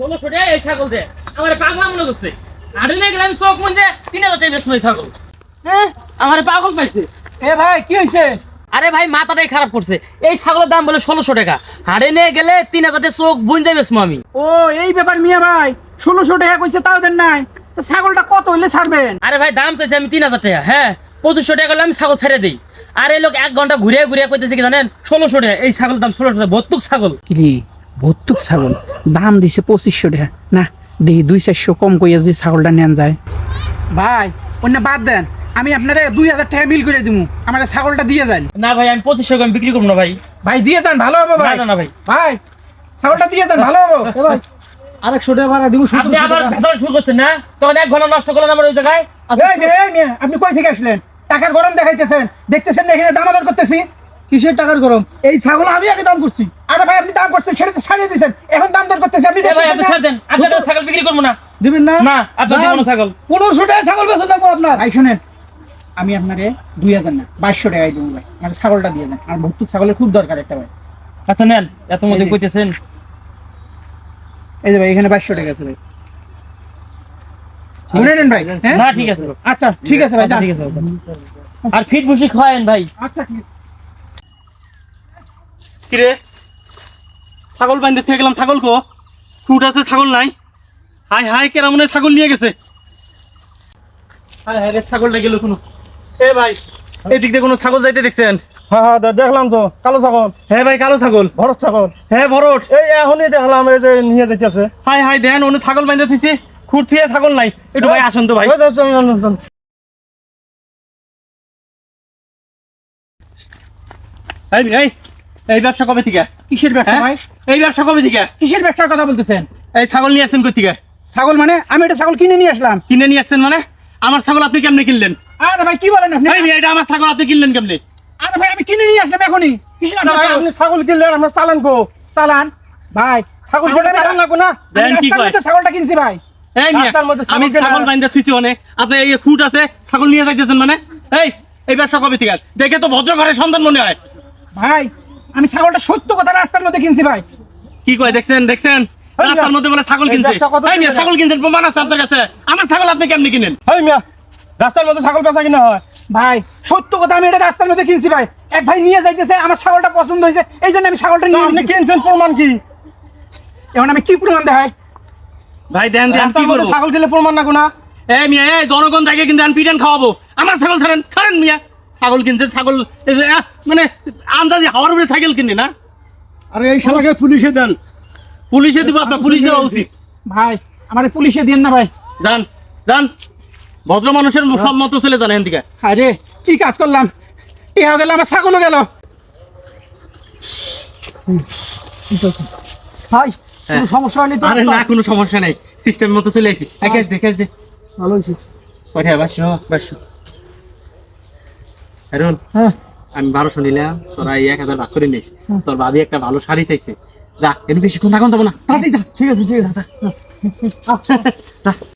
ষোলোশো টাকা এই ছাগল দে। আমার পাগলা মনে করছে। গেলাম চোখ মন যে তিন হাজার টাকা ছাগল। হ্যাঁ আমার পাগল পাইছে। এ ভাই কি হয়েছে আরে ভাই মাথাটাই খারাপ করছে। এই ছাগলের দাম বলে ষোলোশো টাকা। হাড়ে নিয়ে গেলে তিন হাজার চোখ বুন যাই আমি। ও এই ব্যাপার মিয়া ভাই ষোলোশো টাকা কইছে তাও দেন নাই। তা ছাগলটা কত হইলে ছাড়বেন? আরে ভাই দাম চাইছে আমি তিন হাজার টাকা। হ্যাঁ পঁচিশশো টাকা করলে আমি ছাগল ছেড়ে দিই। আর এই লোক এক ঘণ্টা ঘুরিয়ে ঘুরিয়ে কইতেছে কি জানেন? ষোলোশো টাকা। এই ছাগলের দাম ষোলোশো টাকা। বত্তুক ছাগল। কিরে? ভর্তুক ছাগল। দাম দিছে পঁচিশশো টাকা না দেখি দুই চারশো কম কইয়া যদি ছাগলটা নেন যায়। ভাই অন্য বাদ দেন। আমি আপনারে দুই হাজার টাকা বিল করে দিব আমার ছাগলটা দিয়ে যান। না ভাই আমি পঁচিশশো টাকা বিক্রি করব না ভাই। ভাই দিয়ে যান ভালো হবে ভাই। না ভাই। ভাই ছাগলটা দিয়ে যান ভালো হবে। ভাই আরেকশো টাকা ভাড়া দিব আপনি আবার ভেতরে শুরু করছেন না? তখন এক ঘণ্টা নষ্ট করলেন আমার ওই জায়গায়? মেয়ে, আপনি কই থেকে আসলেন? টাকার গরম দেখাইতেছেন। দেখতেছেন না এখানে দামাদর করতেছি? কিসের টাকার গরম? এই ছাগল আমি আগে দাম করছি। আরে ভাই আপনি দাম করছেন সেটা তো ছাড়িয়ে দিয়েছেন। এখন দাম দর করতেছি আপনি ভাই আপনি ছাড় দেন। আপনার ছাগল বিক্রি করব না। দিবেন না? না আপনার দিব না ছাগল। পনেরোশো টাকা ছাগল বেচন লাগবো আপনার। ভাই শুনেন। আমি আপনাকে দুই হাজার না বাইশশো টাকায় দেবো ভাই। মানে ছাগলটা দিয়ে দেন। আর ভর্তুক ছাগলের খুব দরকার একটা ভাই। আচ্ছা নেন। এত মধ্যে কইতেছেন। এই যে ভাই এখানে বাইশশো টাকা আছে ভাই। শুনে নেন ভাই হ্যাঁ? না ঠিক আছে। আচ্ছা ঠিক আছে ভাই আচ্ছা, ঠিক আছে। আর ফিট বসে খাওয়ায়েন ভাই। আচ্ছা ঠিক আছে। কিরে? ছাগল বান্ধে থেকে গেলাম ছাগল কো ফুট আছে ছাগল নাই। হাই হাই কেরা মনে ছাগল নিয়ে গেছে। হাই হাই রে ছাগলটা গেল কোনো। এ ভাই এদিক দিয়ে কোনো ছাগল যাইতে দেখছেন? হ্যাঁ হ্যাঁ দেখলাম তো। কালো ছাগল। হ্যাঁ ভাই কালো ছাগল। ভরত ছাগল। হ্যাঁ ভরট এই এখনই দেখলাম এই যে নিয়ে যাইতেছে। হাই হাই দেন অন্য ছাগল বান্ধে থুইছে। খুঁট থুয়ে ছাগল নাই। একটু ভাই আসুন তো ভাই। এই। এই ব্যবসা কবে থেকে? কিসের ব্যবসা হ্যাঁ? ভাই? এই ব্যবসা কবে থেকে? কিসের ব্যবসার কথা বলতেছেন? এই ছাগল নিয়ে আসছেন কই থেকে? ছাগল মানে? আমি এটা ছাগল কিনে নিয়ে আসলাম। কিনে নিয়ে আসছেন মানে? আমার ছাগল আপনি কেমনে কিনলেন? আরে ভাই কি বলেন আপনি? এই এটা আমার ছাগল আপনি কিনলেন কেমনে? আরে ভাই আমি কিনে নিয়ে আসলাম এখনই। কিসের না, ভাই, আপনি ছাগল কিনলেন আপনার চালান কো চালান? ভাই ছাগল ছাগলটা কিনলে চালান লাগবো না? কি কয়? ছাগলটা কিনছি ভাই। এই আমি ছাগল বাইন্দা থুইছি অনে। আপনি এই খুঁট আছে ছাগল নিয়ে যাইতেছেন মানে? এই এই ব্যবসা কবে থেকে? দেখে তো ভদ্র ঘরের সন্তান মনে হয়। ভাই আমি ছাগলটা সত্য কথা রাস্তার মধ্যে কিনছি ভাই। কি কয় দেখছেন দেখছেন? রাস্তার মধ্যে বলে ছাগল কিনছে। এই মিয়া, ছাগল কিনছেন প্রমাণ আছে আপনার কাছে। আমার ছাগল আপনি কেমনি কিনেন? হেই মিয়া রাস্তার মধ্যে ছাগল বেচা কিনা হয়। ভাই। সত্য কথা আমি এটা রাস্তার মধ্যে কিনছি ভাই। এক ভাই নিয়ে যাইতেছে আমার ছাগলটা পছন্দ হয়েছে এই জন্য আমি ছাগলটা নিয়ে আপনি কিনছেন প্রমাণ কি? এখন আমি কি প্রমাণ দেখাই? ভাই দেন দেন কি করব? ছাগল কিনলে প্রমাণ না গুনা। এই মিয়া এই জনগণ দেখে কিন্তু আমি পিটান খাওয়াবো। আমার ছাগল ছাড়েন ছাড়েন মিয়া। ছাগল কিনছে ছাগল মানে আন্দাজে হাওয়ার উপরে ছাগল কিনে না? আরে এই শালাকে পুলিশে দেন। পুলিশে দিব আপনার পুলিশ দেওয়া উচিত। ভাই আমার পুলিশে দিন না ভাই। যান যান। ভদ্র মানুষের সব মতো চলে যান এখান থেকে আরে কি কাজ করলাম? টিহাও গেল আমার ছাগলও গেল। ভাই হ্যাঁ। কোনো সমস্যা হয়নি তো? আরে না কোনো সমস্যা নেই। সিস্টেম মতো চলে আইছি। এই ক্যাশ দে ক্যাশ দে। ভালো হয়েছে কয়টা বাসো বাসো। আরুন হ্যাঁ। আমি বারোশো নিলাম তোরা এই এক হাজার ভাগ করে নিস। তোর ভাবি একটা ভালো শাড়ি চাইছে। যা এর বেশিক্ষণ থাকুন যাব না। যা ঠিক আছে ঠিক আছে। যা।